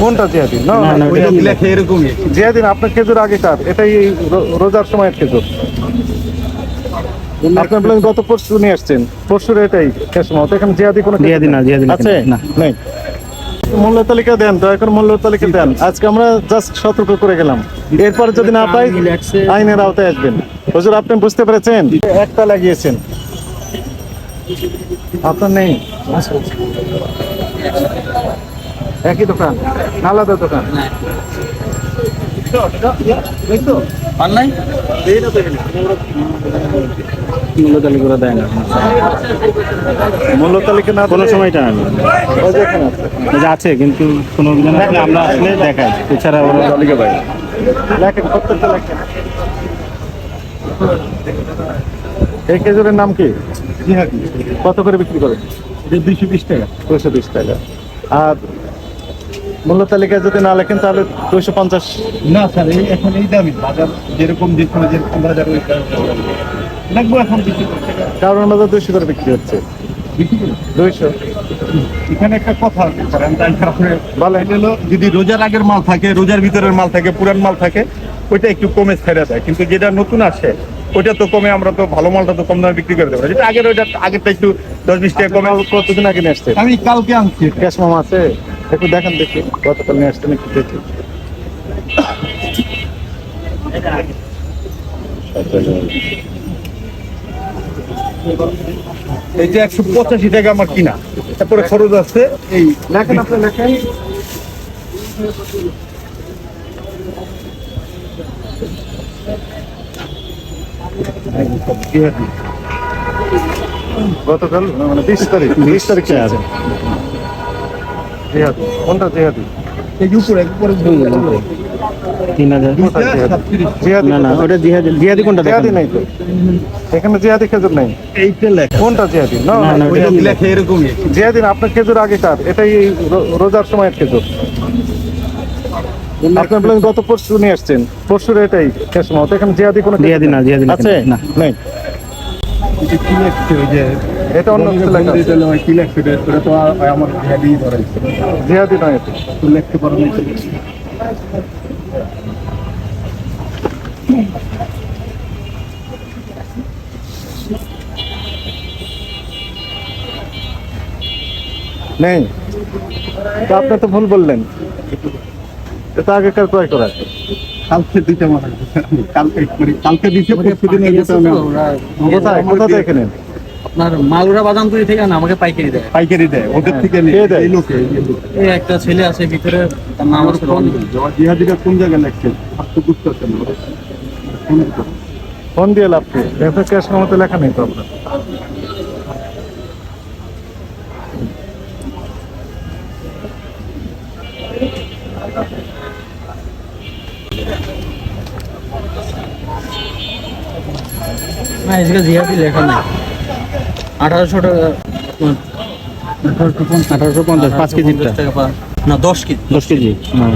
কোনটা জিয়াদিন না লেখা এরকমই। জিয়াদিন আপনার খেজুর আগে কার? এটাই রোজার সময়ের খেজুর। আপনি বলেন গত পরশু নিয়ে আসছেন। পরশুর এটাই শেষ মত এখানে জিয়াদি কোনো জিয়াদি না, জিয়াদি আছে? নেই। মূল্য তালিকা দেন দয়া করে মূল্য তালিকা দেন। আজকে আমরা জাস্ট সতর্ক করে গেলাম। এরপর যদি না পাই আইনের আওতায় আসবেন। হুজুর আপনি বুঝতে পেরেছেন? একটা লাগিয়েছেন। আপনার নেই? একই দোকান না আলাদা দোকান। মূল্য তালিকা দেয় না। মূল্য তালিকা না কোনো আছে। কিন্তু কোনো অভিযান আমরা আসলে দেখাই। এছাড়া ওরা তালিকা পাই লেখেন প্রত্যেকটা লেখেন। এই খেজুরের নাম কি? কত করে বিক্রি করেন? দুইশো বিশ টাকা। দুইশো বিশ টাকা। আর মূল্য তালিকায় যদি না লেখেন তাহলে দুইশো পঞ্চাশ। না স্যার এই এখন এই দামই। বাজার যেরকম যে সময় যেরকম বাজার ওই লাগবো এখন কিছু কারণ বাজার দুইশো করে বিক্রি হচ্ছে। দুইশো। এখানে একটা কথা বলেন। হলো যদি রোজার আগের মাল থাকে রোজার ভিতরের মাল থাকে পুরান মাল থাকে ওইটা একটু কমে ছেড়ে দেয়। কিন্তু যেটা নতুন আসে ওইটা তো কমে আমরা তো ভালো মালটা তো কম দামে বিক্রি করে দেবো। যেটা আগের ওইটা আগেরটা একটু দশ বিশ টাকা কমে কতদিন আগে নিয়ে আসছেন? আমি কালকে আনছি। ক্যাশ মামা আছে? একটু দেখেন দেখি গতকাল নিয়ে আসছেন একটু দেখি। এই যে একশো পঁচাশি টাকা আমার কিনা তারপরে খরচ আছে। এই লেখেন আপনি লেখেন। গতকাল মানে বিশ তারিখ বিশ তারিখ আছে জিহাদি কোনটা? জিহাদি আপনার খেজুর আগে কার? এটাই রোজার সময়ের খেজুর। আপনি বলেন গত পরশু নিয়ে আসছেন। পরশুর এটাই শেষ মত এখানে জিহাদি কোনো জিহাদি না, লেখা আছে? না। এটা অন্য কিছু লেখা আছে। কি লেখছে এটা? তো আমার ধরাইছে জিহাদি নয় এটা। তো লিখতে পারো না। নেই। তো আপনি তো ভুল বললেন। এটা আগেকার ক্রয় করা। কালকে দিতে মারা কালকে কালকে দিতে কোথায়? কোথা থেকে নেন? আপনার মালুরা বাদামপুরি থেকে না আমাকে পাইকারি দেয়। পাইকারি দেয় ওদের থেকে নিয়ে। দেয়? এই লোকে এই একটা ছেলে আছে ভিতরে তার নাম আছে রনি জিহাদিটা কোন জায়গায় লেখছে? আর তো বুঝতে পারছেন? ফোন দিয়ে লাভ কি? এফএ ক্যাশ মতো লেখা নেই তো আপনার? না এদিকে জিহাদি লেখা নেই। আঠারোশো টাকা আঠারোশো পঞ্চাশ পাঁচ কেজিটা না দশ কেজি। দশ কেজি হ্যাঁ।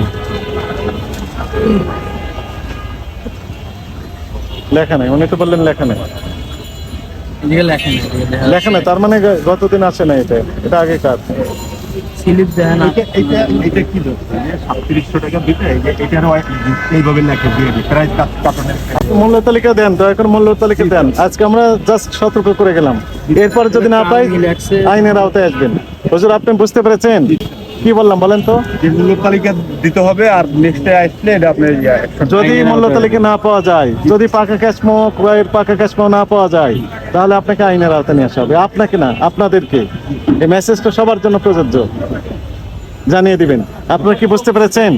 লেখা নেই উনি তো বললেন লেখা নেই। লেখা নেই তার মানে গতদিন আসে না এটা এটা আগে কার? স্লিপ দেয় না। এইটা- এইটা- এইটা কি সাতত্রিশশো টাকা দিতে এটারও এইভাবে লেখে দিয়ে প্রায় কার্টনের মূল্য তালিকা দেন দয়া করে মূল্য তালিকা দেন। আজকে আমরা জাস্ট সতর্ক করে গেলাম। এরপর যদি না পাই আইনের আওতায় আসবেন। হুজুর আপনি বুঝতে পেরেছেন? কি বললাম বলেন তো? মূল্য তালিকা দিতে হবে আর নেক্সট আসলে এটা আপনি যদি মূল্য তালিকা না পাওয়া যায় যদি পাকা ক্যাশমো পাকা ক্যাশমো না পাওয়া যায় তাহলে আপনাকে আইনের আওতায় নিয়ে আসা হবে। আপনাকে না আপনাদেরকে। এই মেসেজটা সবার জন্য প্রযোজ্য। জানিয়ে দিবেন। আপনারা কি বুঝতে পেরেছেন?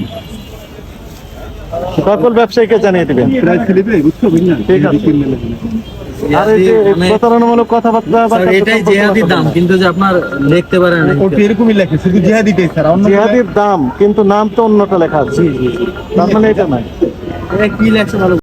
সকল ব্যবসায়ীকে জানিয়ে দিবেন। প্রায় ছেলেবে বুঝছ? বুঝলেন ঠিক আছে। আর এই যে মানে- প্রতারণামূলক কথাবার্তা এটাই জিহাদির দাম কিন্তু যে আপনার দেখতে পারেন ওটা এরকমই লেখে শুধু জিহাদিটাই স্যার অন্য জিহাদির দাম কিন্তু নাম তো অন্যটা লেখা আছে। তার মানে এটা নাই কি লেখছে ভালো